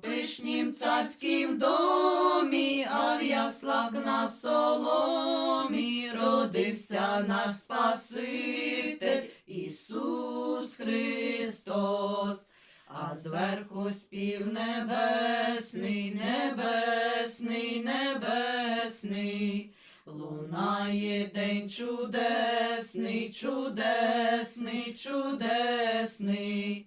пишнім царськім домі, а в яслах на соломі родився наш Спаситель Ісус Христос. А зверху спів небесний, небесний, небесний, лунає день чудесний, чудесний, чудесний,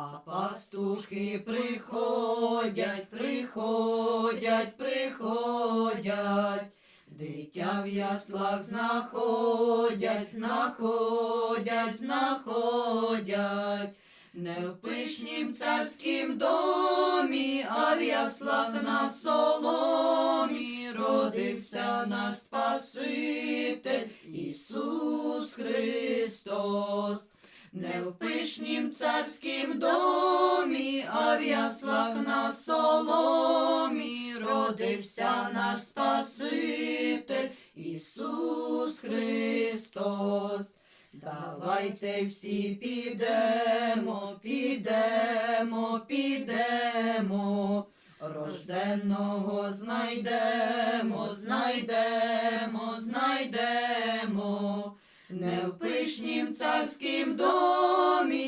А пастухи приходять, приходять, приходять, дитя в яслах знаходять, знаходять, знаходять. Не в пишнім царськім домі, а в яслах на соломі родився наш Спаситель Ісус Христос. Не в пишнім царськім домі, а в яслах на соломі родився наш Спаситель Ісус Христос. Давайте всі підемо, підемо, підемо, рожденного знайдемо, знайдемо, знайдемо, не в пишнім царськім домі,